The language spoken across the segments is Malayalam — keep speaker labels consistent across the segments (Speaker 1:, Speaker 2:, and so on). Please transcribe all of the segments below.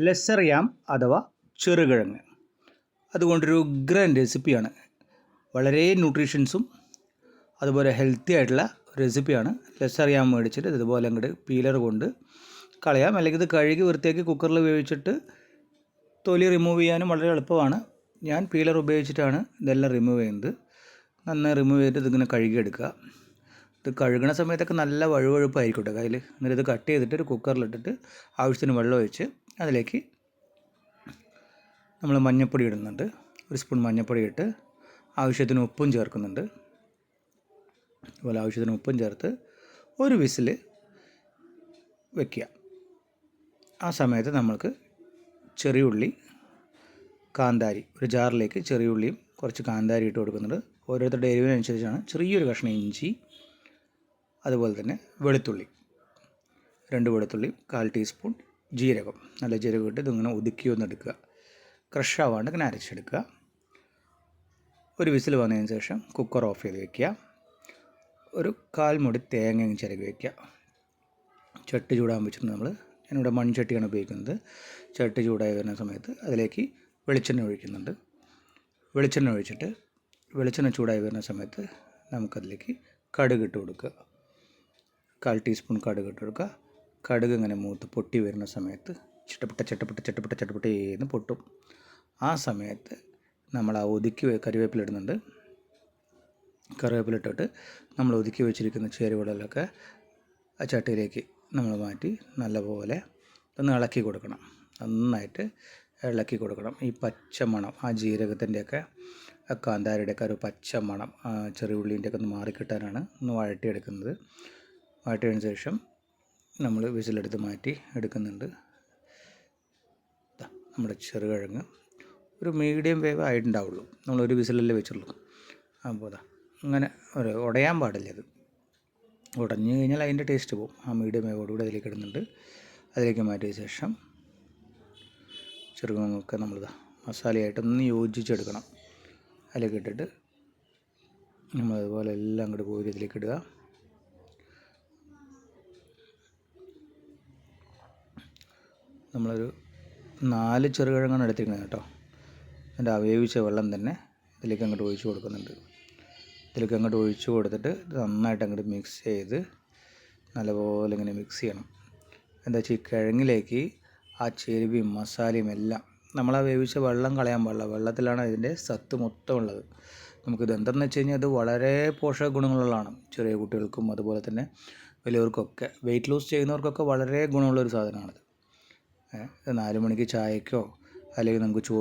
Speaker 1: ലെസർ യാം അഥവാ ചെറുകിഴങ്ങ്. അതുകൊണ്ടൊരു ഉഗ്രൻ റെസിപ്പിയാണ് വളരെ ന്യൂട്രീഷൻസും അതുപോലെ ഹെൽത്തി ആയിട്ടുള്ള റെസിപ്പിയാണ് ലെസ്സർ യാം മേടിച്ചിട്ട് ഇതുപോലെ അങ്ങോട്ട് പീലർ കൊണ്ട് കളയാം. അല്ലെങ്കിൽ ഇത് കഴുകി വൃത്തിയാക്കി കുക്കറിൽ വേവിച്ചിട്ട് തൊലി റിമൂവ് ചെയ്യാനും വളരെ എളുപ്പമാണ്. ഞാൻ പീലർ ഉപയോഗിച്ചിട്ടാണ് ഇതെല്ലാം റിമൂവ് ചെയ്യുന്നത്. നന്നായി റിമൂവ് ചെയ്തിട്ട് ഇതിങ്ങനെ കഴുകിയെടുക്കുക. ഇത് കഴുകണ സമയത്തൊക്കെ നല്ല വഴുവഴുപ്പായിരിക്കും കേട്ടോ കയ്യിൽ എന്നിട്ട് ഇത് കട്ട് ചെയ്തിട്ട് ഒരു കുക്കറിലിട്ടിട്ട് ആവശ്യത്തിന് വെള്ളം ഒഴിച്ച് അതിലേക്ക് നമ്മൾ മഞ്ഞൾപ്പൊടി ഇടുന്നുണ്ട്. ഒരു സ്പൂൺ മഞ്ഞൾപ്പൊടി ഇട്ട് ആവശ്യത്തിന് ഉപ്പും ചേർക്കുന്നുണ്ട്. അതുപോലെ ആവശ്യത്തിന് ഉപ്പും ചേർത്ത് ഒരു വിസിൽ വയ്ക്കുക ആ സമയത്ത് നമ്മൾക്ക് ചെറിയ ഉള്ളി കാന്താരി ഒരു ജാറിലേക്ക് ചെറിയ ഉള്ളിയും കുറച്ച് കാന്താരി ഇട്ട് കൊടുക്കുന്നുണ്ട്. ഓരോരുത്തരുടെ എരിവിനനുസരിച്ചാണ്. ചെറിയൊരു കഷ്ണം ഇഞ്ചി അതുപോലെ തന്നെ വെളുത്തുള്ളി രണ്ട് വെളുത്തുള്ളി കാൽ ടീസ്പൂൺ ജീരകം. നല്ല ജീരകം ഇട്ട് ഇതിങ്ങനെ ഒതുക്കി ഒന്ന് എടുക്കുക. ക്രഷ് ആവാണ്ട് ഇങ്ങനെ അരച്ചെടുക്കുക. ഒരു വിസിൽ വന്നതിന് ശേഷം കുക്കർ ഓഫ് ചെയ്ത് വെക്കുക. ഒരു കാൽ മുടി തേങ്ങ ചിരകി വയ്ക്കുക ചട്ടി ചൂടാൻ വെച്ചിട്ട് നമ്മൾ ഞാനിവിടെ മൺചട്ടിയാണ് ഉപയോഗിക്കുന്നത്. ചട്ടി ചൂടായി വരുന്ന സമയത്ത് അതിലേക്ക് വെളിച്ചെണ്ണ ഒഴിക്കുന്നുണ്ട്. വെളിച്ചെണ്ണ ഒഴിച്ചിട്ട് വെളിച്ചെണ്ണ ചൂടായി വരുന്ന സമയത്ത് നമുക്കതിലേക്ക് കടുക് ഇട്ട് കൊടുക്കുക. കാൽ ടീസ്പൂൺ കടുക് ഇട്ട് കൊടുക്കുക കടുക് ഇങ്ങനെ മൂത്ത് പൊട്ടി വരുന്ന സമയത്ത് ചിട്ടപ്പെട്ട ചിട്ടപ്പെട്ട ചിട്ടപ്പെട്ട ചിട്ടപ്പെട്ട ഏന്ന് പൊട്ടും. ആ സമയത്ത് നമ്മൾ ആ ഒതുക്കി കറിവേപ്പില ഇടുന്നുണ്ട്. കറിവേപ്പില നമ്മൾ ഒതുക്കി വെച്ചിരിക്കുന്ന ചേരുവകളിലൊക്കെ ആ ചട്ടിയിലേക്ക് നമ്മൾ മാറ്റി നല്ലപോലെ ഒന്ന് ഇളക്കി കൊടുക്കണം. നന്നായിട്ട് ഇളക്കി കൊടുക്കണം. ഈ പച്ച മണം ആ ജീരകത്തിന്റെയൊക്കെ കാന്താരിയുടെയൊക്കെ ഒരു പച്ച മണം ചെറിയ ഉള്ളീന്റെയൊക്കെ ഒന്ന് മാറിക്കിട്ടാനാണ് ഒന്ന് വഴട്ടിയെടുക്കുന്നത് വഴട്ടിയതിന് ശേഷം നമ്മൾ വിസിലെടുത്ത് മാറ്റി എടുക്കുന്നുണ്ട്. നമ്മുടെ ചെറുകിഴങ്ങ് ഒരു മീഡിയം വേവ് ആയിട്ടുണ്ടാവുള്ളൂ. നമ്മൾ ഒരു വിസിലല്ലേ വെച്ചുള്ളൂ. അപ്പോൾ അതാ അങ്ങനെ ഒരു ഉടയാൻ പാടില്ല അത്. ഉടഞ്ഞു കഴിഞ്ഞാൽ അതിന്റെ ടേസ്റ്റ് പോകും. ആ മീഡിയം വേവോടുകൂടി അതിലേക്ക് ഇടുന്നുണ്ട്. അതിലേക്ക് മാറ്റിയ ശേഷം ചെറുകിഴങ്ങൊക്കെ നമ്മളിതാ മസാലയായിട്ടൊന്ന് യോജിച്ചെടുക്കണം. അതിലേക്ക് ഇട്ടിട്ട് നമ്മൾ അതുപോലെ എല്ലാം അങ്ങോട്ട് പോയി ഇതിലേക്ക് ഇടുക. നമ്മളൊരു നാല് ചെറുകിഴങ്ങാണ് എടുത്തിരിക്കുന്നത് കേട്ടോ. അതിന്റെ വേവിച്ച വെള്ളം തന്നെ ഇതിലേക്ക് അങ്ങോട്ട് ഒഴിച്ച് കൊടുക്കുന്നുണ്ട്. ഇതിലേക്ക് അങ്ങോട്ട് ഒഴിച്ച് കൊടുത്തിട്ട് നന്നായിട്ട് അങ്ങോട്ട് മിക്സ് ചെയ്ത് നല്ലപോലെ ഇങ്ങനെ മിക്സ് ചെയ്യണം. എന്താ വെച്ചാൽ ഈ കിഴങ്ങിലേക്ക് ആ ചെരുവിയും മസാലയും എല്ലാം നമ്മൾ ആ വേവിച്ച വെള്ളം കളയാൻ പാടില്ല. വെള്ളത്തിലാണ് ഇതിന്റെ സത്ത് മൊത്തം ഉള്ളത്. നമുക്കിത് എന്തെന്ന് വെച്ച് കഴിഞ്ഞാൽ അത് വളരെ പോഷക ഗുണങ്ങളുള്ളതാണ്. ചെറിയ കുട്ടികൾക്കും അതുപോലെ തന്നെ വലിയവർക്കൊക്കെ. വെയിറ്റ് ലോസ് ചെയ്യുന്നവർക്കൊക്കെ വളരെ ഗുണമുള്ളൊരു സാധനമാണിത്. നാല് മണിക്ക് ചായക്കോ അല്ലെങ്കിൽ നമുക്ക് ചോ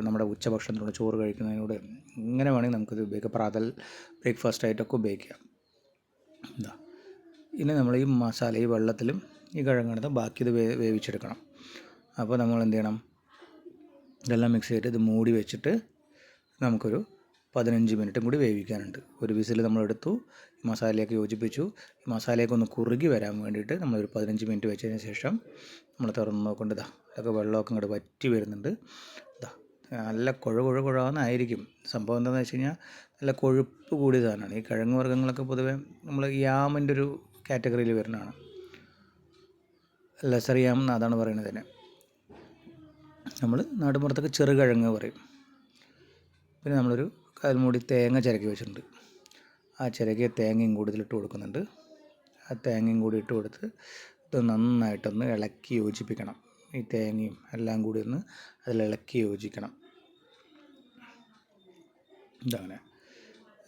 Speaker 1: നമ്മുടെ ഉച്ചഭക്ഷണത്തിനുള്ള ചോറ് കഴിക്കുന്നതിനോട് ഇങ്ങനെ വേണമെങ്കിൽ നമുക്കിത് ഉപയോഗിക്കാം. പ്രാതൽ ബ്രേക്ക്ഫാസ്റ്റ് ആയിട്ടൊക്കെ ഉപയോഗിക്കാം. എന്താ ഇനി നമ്മൾ ഈ മസാല ഈ വെള്ളത്തിലും ഈ കിഴങ്ങെടുത്ത് ബാക്കി ഇത് വേ വേവിച്ചെടുക്കണം. അപ്പോൾ നമ്മൾ എന്ത് ചെയ്യണം? ഇതെല്ലാം മിക്സ് ചെയ്തിട്ട് ഇത് മൂടി വെച്ചിട്ട് നമുക്കൊരു പതിനഞ്ച് മിനിറ്റും കൂടി വേവിക്കാനുണ്ട്. ഒരു വിസിൽ നമ്മളെടുത്തു മസാലയൊക്കെ യോജിപ്പിച്ചു. മസാലയൊക്കെ ഒന്ന് കുറുകി വരാൻ വേണ്ടിയിട്ട് നമ്മളൊരു പതിനഞ്ച് മിനിറ്റ് വെച്ചതിന് ശേഷം നമ്മൾ തുറന്ന് നോക്കേണ്ടത് അതൊക്കെ വെള്ളമൊക്കെ ഇങ്ങോട്ട് വറ്റി വരുന്നുണ്ട്. ഇതാ നല്ല കുഴ കുഴ കുഴാന്നായിരിക്കും. സംഭവം എന്താണെന്ന് വെച്ച് കഴിഞ്ഞാൽ നല്ല കൊഴുപ്പ് കൂടിയ സാധനമാണ്. ഈ കിഴങ്ങ് വർഗങ്ങളൊക്കെ പൊതുവെ നമ്മൾ യാമിന്റെ ഒരു കാറ്റഗറിയിൽ വരുന്നതാണ്. ലെസർ എന്ന് അതാണ് പറയുന്നത് തന്നെ. നമ്മൾ നാട്ടുമ്പുറത്തൊക്കെ ചെറുകിഴങ്ങ് പറയും. പിന്നെ നമ്മളൊരു കാൽമൂടി തേങ്ങ ചിരക്കി വെച്ചിട്ടുണ്ട്. ആ ചിരകിയ തേങ്ങയും കൂടി ഇതിലിട്ട് കൊടുക്കുന്നുണ്ട്. ആ തേങ്ങയും കൂടി ഇട്ട് കൊടുത്ത് ഇത് നന്നായിട്ടൊന്ന് ഇളക്കി യോജിപ്പിക്കണം. ഈ തേങ്ങയും എല്ലാം കൂടി ഒന്ന് അതിൽ ഇളക്കി യോജിക്കണം. ഇതങ്ങനെ.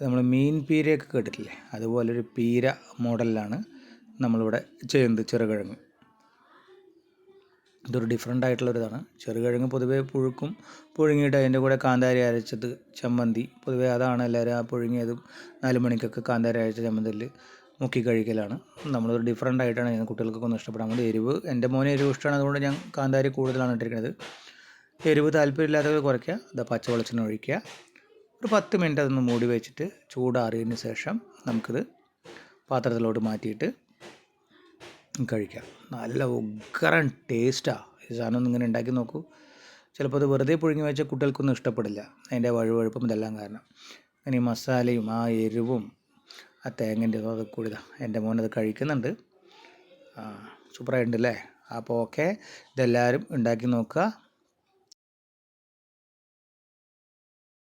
Speaker 1: നമ്മൾ മീൻ പീരയൊക്കെ കേട്ടിട്ടില്ലേ? അതുപോലൊരു പീര മോഡലിലാണ് നമ്മളിവിടെ ചെയ്യുന്നത് ചെറുകിഴങ്ങ്. ഇതൊരു ഡിഫറെന്റ് ആയിട്ടുള്ള ഒരു ഇതാണ്. ചെറുകിഴങ്ങ് പൊതുവേ പുഴുക്കും പുഴുങ്ങിയിട്ട് അതിന്റെ കൂടെ കാന്താരി അരച്ചത് ചമ്മന്തി. പൊതുവേ അതാണ് എല്ലാവരും ആ പുഴുങ്ങിയതും നാല് മണിക്കൊക്കെ കാന്താരി അരച്ച ചമ്മന്തിയിൽ മുക്കി കഴിക്കലാണ്. നമ്മളൊരു ഡിഫറെന്റ് ആയിട്ടാണ് ചെയ്യുന്നത് കുട്ടികൾക്കൊക്കെ ഒന്ന് ഇഷ്ടപ്പെടാൻ വേണ്ടി എരിവ് എന്റെ മോനെ എരിവ് ഇഷ്ടമാണ്. അതുകൊണ്ട് ഞാൻ കാന്താരി കൂടുതലാണ് ഇട്ടിരിക്കുന്നത്. എരിവ് താല്പര്യമില്ലാത്തവർ കുറയ്ക്കുക അത് പച്ച വെളിച്ചെണ്ണ ഒഴിക്കുക. ഒരു പത്ത് മിനിറ്റ് അതൊന്ന് മൂടി വെച്ചിട്ട് ചൂടാറിയതിന് ശേഷം നമുക്കിത് പാത്രത്തിലോട്ട് മാറ്റിയിട്ട് കഴിക്കാം. നല്ല ഉഗ്രൻ ടേസ്റ്റാണ് ഈ സാധനം ഇങ്ങനെ ഉണ്ടാക്കി നോക്കൂ. ചിലപ്പോൾ അത് വെറുതെ പുഴുങ്ങി വെച്ച കുട്ടികൾക്കൊന്നും ഇഷ്ടപ്പെടില്ല. അതിന്റെ വഴുവഴുപ്പും ഇതെല്ലാം കാരണം. അങ്ങനെ ഈ മസാലയും ആ എരിവും ആ തേങ്ങന്റെ ഇതൊക്കെ കൂടി എന്റെ മോനത് കഴിക്കുന്നുണ്ട്. സൂപ്പറായിട്ടുണ്ട് അല്ലേ? അപ്പോൾ ഓക്കെ ഇതെല്ലാവരും ഉണ്ടാക്കി നോക്കുക.